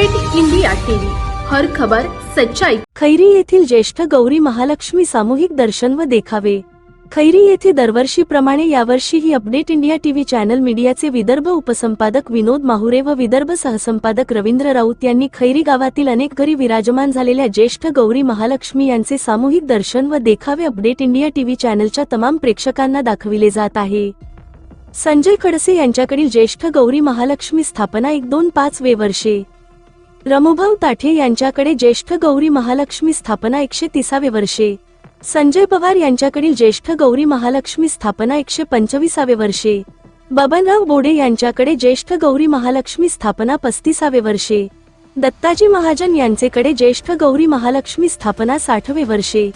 Update India TV. हर खबर सच्चाई. खैरी येथील ज्येष्ठ गौरी महालक्ष्मी सामूहिक दर्शन व देखावे. खैरी येथे दरवर्षीप्रमाणे यावर्षीही अपडेट इंडिया टीव्ही चॅनल मीडियाचे विदर्भ उपसंपादक विनोद माहुरे व विदर्भ सहसंपादक रवींद्र राऊत यांनी खैरी गावातील अनेक घरी विराजमान झालेल्या ज्येष्ठ गौरी महालक्ष्मी यांचे सामूहिक दर्शन व देखावे अपडेट इंडिया टीव्ही चॅनलच्या तमाम प्रेक्षकांना दाखविले जात आहे. संजय खडसे यांच्याकडील ज्येष्ठ गौरी महालक्ष्मी स्थापना एक दोन पाच वे वर्षे. रमुभाऊ ताठे यांच्याकडे ज्येष्ठ गौरी महालक्ष्मी स्थापना एकशे तिसावे वर्षे. संजय पवार यांच्याकडील ज्येष्ठ गौरी महालक्ष्मी स्थापना एकशे पंचवीसावे वर्षे. बबनराव बोडे यांच्याकडे ज्येष्ठ गौरी महालक्ष्मी स्थापना पस्तीसावे वर्षे. दत्ताजी महाजन यांचेकडे ज्येष्ठ गौरी महालक्ष्मी स्थापना साठवे वर्षे.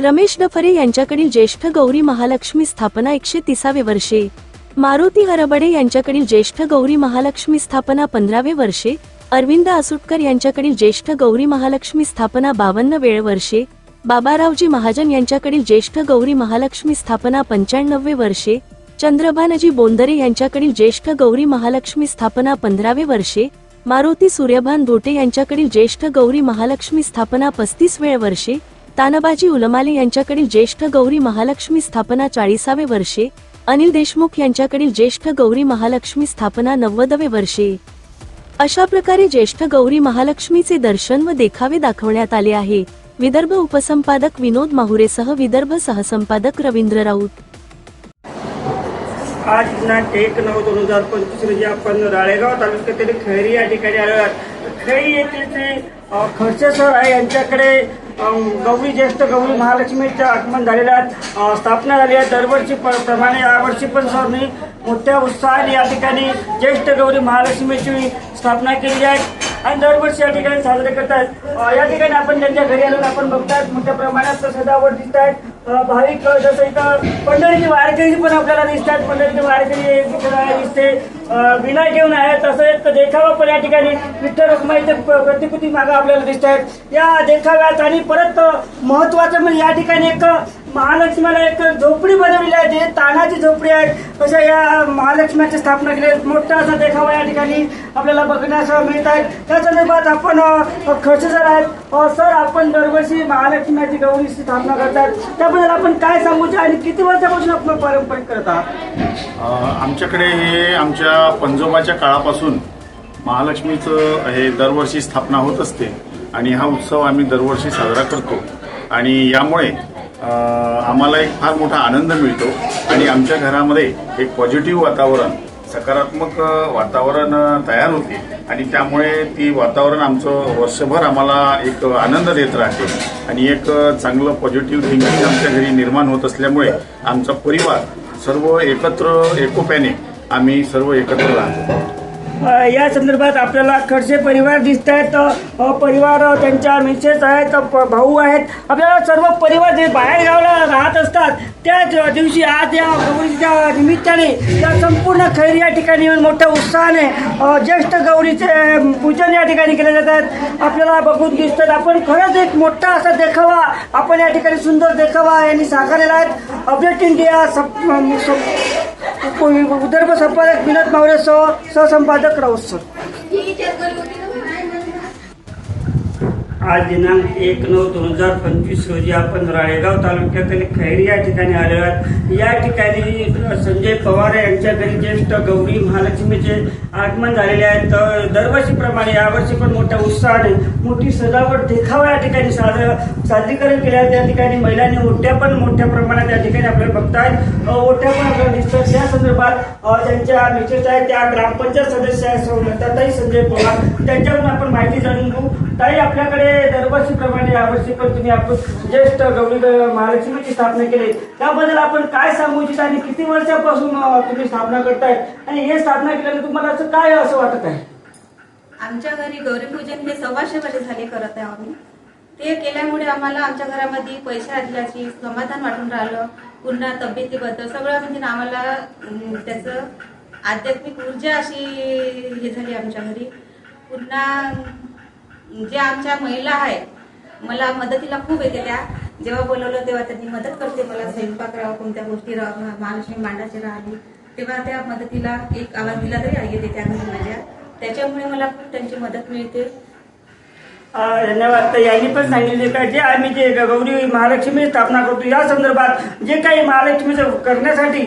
रमेश डफरे यांच्याकडील ज्येष्ठ गौरी महालक्ष्मी स्थापना एकशे तिसावे वर्षे. मारुती हरबडे यांच्याकडील ज्येष्ठ गौरी महालक्ष्मी स्थापना पंधरावे वर्षे. अरविंद आसुटकर यांच्याकडील ज्येष्ठ गौरी महालक्ष्मी स्थापना बावन्न वेळ वर्षे बाबारावजी महाजन यांच्याकडील ज्येष्ठ गौरी महालक्ष्मी स्थापना पंच्याण्णवे वर्षे चंद्रभानजी बोंदरे यांच्याकडील ज्येष्ठ गौरी महालक्ष्मी स्थापना पंधरावे वर्षे मारुती सूर्यभान धोटे यांच्याकडील ज्येष्ठ गौरी महालक्ष्मी स्थापना पस्तीस वेळ वर्षे तानबाजी उलमाले यांच्याकडील ज्येष्ठ गौरी महालक्ष्मी स्थापना चाळीसावे वर्षे अनिल देशमुख यांच्याकडील ज्येष्ठ गौरी महालक्ष्मी स्थापना नव्वदवे वर्षे. अशा प्रकारे ज्येष्ठ गौरी महालक्ष्मीचे दर्शन व देखावे दाखवण्यात आले आहे. विदर्भ उपसंपादक विनोद माहुरेसह विदर्भ सहसंपादक रवींद्र राऊत. आज दिनांक एक नऊ दोन हजार पंचवीस रोजी आपण राळेगाव तालुक्यातील खैरी या ठिकाणी आलो आहोत. खैरी येथील जे खडसे सर आहे यांच्याकडे गौरी ज्येष्ठ गौरी महालक्ष्मीचे आगमन झालेल्या स्थापना झाली आहे. दरवर्षी प्रमाणे यावर्षी पण सरनी मोठ्या उत्साहाने या ठिकाणी ज्येष्ठ गौरी महालक्ष्मीची स्थापना केली आहे. आणि दरवर्षी या ठिकाणी साजरे करतात या ठिकाणी आपण त्यांच्या घरी आलो आपण बघतात मोठ्या प्रमाणात सजावट दिसत आहेत. भाविक जसं इथं पंढरीची वारकरी पण आपल्याला दिसतात पंढरीची वारकरी दिसते. विना घेऊन आहे तसं एक देखावा पण या ठिकाणी विठ्ठल रुक्माईचे प्रतिकृती मागं आपल्याला दिसत आहेत. या देखाव्यात आणि परत महत्वाचं म्हणजे या ठिकाणी एक महालक्ष्मीला एक झोपडी बनवलेली आहे जे तानाची झोपडी आहे. अशा या महालक्ष्मीची स्थापना केली मोठा असा देखावा या ठिकाणी आपल्याला बघण्यास मिळत आहे. त्या संदर्भात आपण खर्च सर आहेत. सर आपण दरवर्षी महालक्ष्मीची गौरीची स्थापना करतात. त्याबद्दल आपण काय सांगू आणि किती वर्षापासून आपण पारंपरिक करत आहात? आमच्याकडे हे आमच्या पंजोबाच्या काळापासून महालक्ष्मीचं हे दरवर्षी स्थापना होत असते. आणि हा उत्सव आम्ही दरवर्षी साजरा करतो. आणि यामुळे आम्हाला एक फार मोठा आनंद मिळतो. आणि आमच्या घरामध्ये एक पॉझिटिव्ह वातावरण सकारात्मक वातावरण तयार होते. आणि त्यामुळे ती वातावरण आमचं वर्षभर आम्हाला एक आनंद देत राहते. आणि एक चांगलं पॉझिटिव्ह थिंकिंग आमच्या घरी निर्माण होत असल्यामुळे आमचा परिवार सर्व एकत्र एकोप्याने आम्ही सर्व एकत्र राहतो. या संदर्भात आपल्याला खडसे परिवार दिसत आहेत परिवार त्यांच्या मिसेस आहेत प- भाऊ आहेत. आपल्याला सर्व परिवार जे बाहेर गावला राहत असतात त्याच दिवशी आज या गौरीच्या निमित्ताने या संपूर्ण खैर या ठिकाणी येऊन मोठ्या उत्साहाने ज्येष्ठ गौरीचे पूजन या ठिकाणी केले जात आहेत. आपल्याला बघून दिसतात आपण खरंच एक मोठा असा देखावा आपण या ठिकाणी सुंदर देखावा यांनी साकारलेला आहे. अपडेट इंडिया सप- सप- विदर्भ संपादक विनोद मावरे सह सहसंपादक राऊत सर. आज दिनांक एक नऊ दोन हजार पंचवीस रोजी आपण राळेगाव तालुक्यातील खैरी या ठिकाणी आलेलो आहोत. या ठिकाणी संजय पवार यांच्या घरी ज्येष्ठ गौरी महालक्ष्मीचे आगमन झालेले आहे. तर दरवर्षीप्रमाणे यावर्षी पण मोठ्या उत्साहाने मोठी सजावट देखावा या ठिकाणी साजर सादरीकरण केले आहे. त्या ठिकाणी महिलांनी ओट्या पण मोठ्या प्रमाणात या ठिकाणी आपल्याला बघतायत. अ, ओट्या पण आपल्याला दिसतात. त्या संदर्भात ज्यांच्या त्यांच्या मिसेस आहेत त्या ग्रामपंचायत सदस्य आहेत सौ लताताई संजय पवार. त्यांच्याकडून आपण माहिती जाणून घेऊ. ताई आपल्याकडे दरवर्षीप्रमाणे यावर्षी पण तुम्ही आपण ज्येष्ठ गौरी महालक्ष्मीची स्थापना केली. त्याबद्दल आपण काय सांगू इच्छित आणि किती वर्षापासून तुम्ही स्थापना करताय? आणि हे स्थापना केल्याने तुम्हाला असं काय असं वाटत आहे? आमच्या घरी गौरीपूजन हे सव्वाशे वर्ष झाले करत आहे आम्ही. ते केल्यामुळे आम्हाला आमच्या घरामध्ये पैसे असल्याची समाधान वाटून राहिलं. पुन्हा तब्येतीबद्दल सगळं म्हणजे आम्हाला त्याचं आध्यात्मिक ऊर्जा अशी हे झाली आमच्या घरी. पुन्हा जे आमच्या महिला आहेत मला मदतीला खूप येते त्या जेव्हा बोलवलं तेव्हा त्यांनी मदत करते मला स्वयंपाक राहा कोणत्या गोष्टी राहा महालक्ष्मी मांडाची राहिली तेव्हा त्या मदतीला एक आवाज दिला तरी येते त्या घरी माझ्या. त्याच्यामुळे मला खूप त्यांची मदत मिळते. धन्यवाद. तर यांनी पण सांगितले का जे आम्ही जे गौरी महालक्ष्मी स्थापना करतो या संदर्भात जे काही महालक्ष्मीचं करण्यासाठी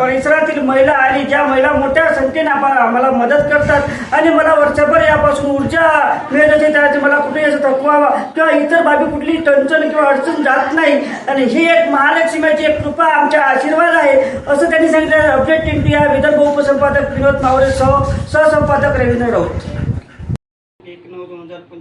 परिसरातील महिला आणि ज्या महिला मोठ्या संख्येने आम्हाला मदत करतात आणि मला वर्षभर यापासून ऊर्जा मिळत असते त्याचे मला कुठेही असं थकवा किंवा इतर बाबी कुठली टंचन किंवा अडचण जात नाही. आणि ही एक महालक्ष्मीची एक कृपा आमच्या आशीर्वाद आहे असं त्यांनी सांगितलं. अपडेट इंडिया विदर्भ उपसंपादक विनोद मावरे सह सहसंपादक रवींद्र राऊत.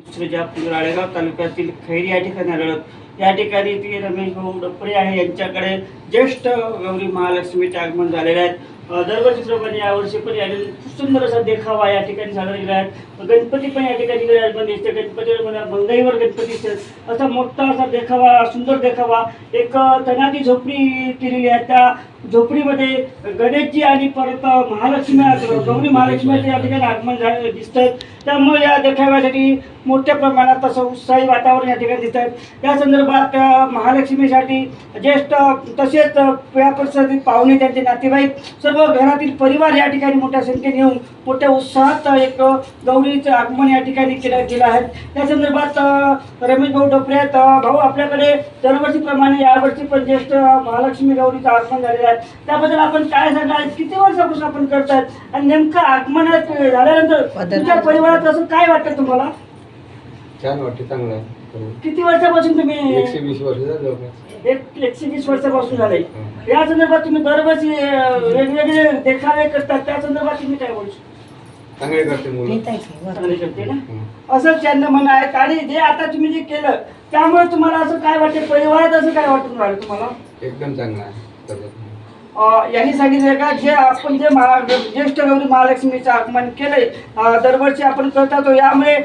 दोन राळेगाव तालुक्यातील खैरी या ठिकाणी आढळत या ठिकाणी ती रमेश भाऊ डपरे आहे. यांच्याकडे ज्येष्ठ गौरी महालक्ष्मीचे आगमन झालेले आहेत दरवर्षीप्रमाणे यावर्षी पण याने खूप सुंदर असा देखावा या ठिकाणी साजरा केला आहे. गणपती पण या ठिकाणी विराजमान दिसते गणपती मंगाईवर गणपती दिसते असा मोठा असा देखावा सुंदर देखावा. एक तनाती झोपडी केलेली आहे. त्या झोपडीमध्ये गणेशजी आणि परत महालक्ष्मी गौरी महालक्ष्मीचे या ठिकाणी आगमन झाले दिसतात त्यामुळे या देखाव्यासाठी मोठ्या प्रमाणात तसं उत्साही वातावरण या ठिकाणी दिसत आहे या संदर्भात महालक्ष्मीसाठी ज्येष्ठ तसेच या परिसरातील पाहुणे त्यांचे नातेवाईक सर्व घरातील परिवार या ठिकाणी मोठ्या संख्येने येऊन मोठ्या उत्साहात एक गौरीचं आगमन या ठिकाणी केलं गेलं आहे. त्या संदर्भात रमेश भाऊ डोपरे आहेत. भाऊ आपल्याकडे दरवर्षीप्रमाणे यावर्षी पण ज्येष्ठ महालक्ष्मी गौरीचं आगमन झालेलं आहे. त्याबद्दल आपण काय सांगाल? किती वर्षापासून आपण करतात आणि नेमकं आगमनात झाल्यानंतर तुमच्या परिवारात असं काय वाटतं तुम्हाला? छान वाटते चांगलं आहे. किती वर्षापासून तुम्ही एकशे वीस वर्ष झालं. एक एकशे वीस वर्षापासून झाले. या संदर्भात तुम्ही दरवर्षी अं, वेगवेगळे देखावे करतात. त्या संदर्भात तुम्ही काय बोलू चांगले करते मुलं. चांगले करते ना? हं. असंच त्यांना म्हणणं आहे आणि जे आता तुम्ही जे केलं त्यामुळे तुम्हाला असं काय वाटते? परिवारात असं काय वाटून राहिलं तुम्हाला? एकदम चांगलं आहे. यांनी सांगितलं का जे आपण जे महा ज्येष्ठ गौरी महालक्ष्मीचं आगमन केलंय दरवर्षी आपण करतो यामुळे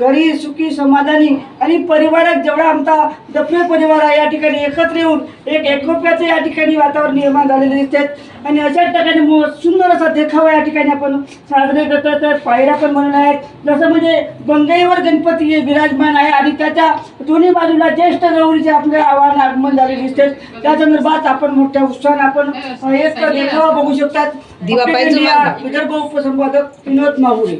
घरी सुखी समाधानी आणि परिवारात जेवढा आमचा दफने परिवार आहे या ठिकाणी एकत्र येऊन एक एकोप्याचं या ठिकाणी वातावरण निर्माण झालेले दिसते आणि अशा ठिकाणी मो- सुंदर असा देखावा या ठिकाणी आपण साजरे करतो तर पायऱ्या पण म्हणून आहेत. जसं म्हणजे बंगईवर गणपती हे विराजमान आहे आणि त्याच्या दोन्ही बाजूला ज्येष्ठ गौरीचे आपले आव्हान आगमन झालेले दिसते त्या संदर्भात आपण मोठ्या उत्साहाने आपण एक देखावा बघू शकतात. दिवा पाहिजे. विदर्भ उपसंपादक विनोद माहुरे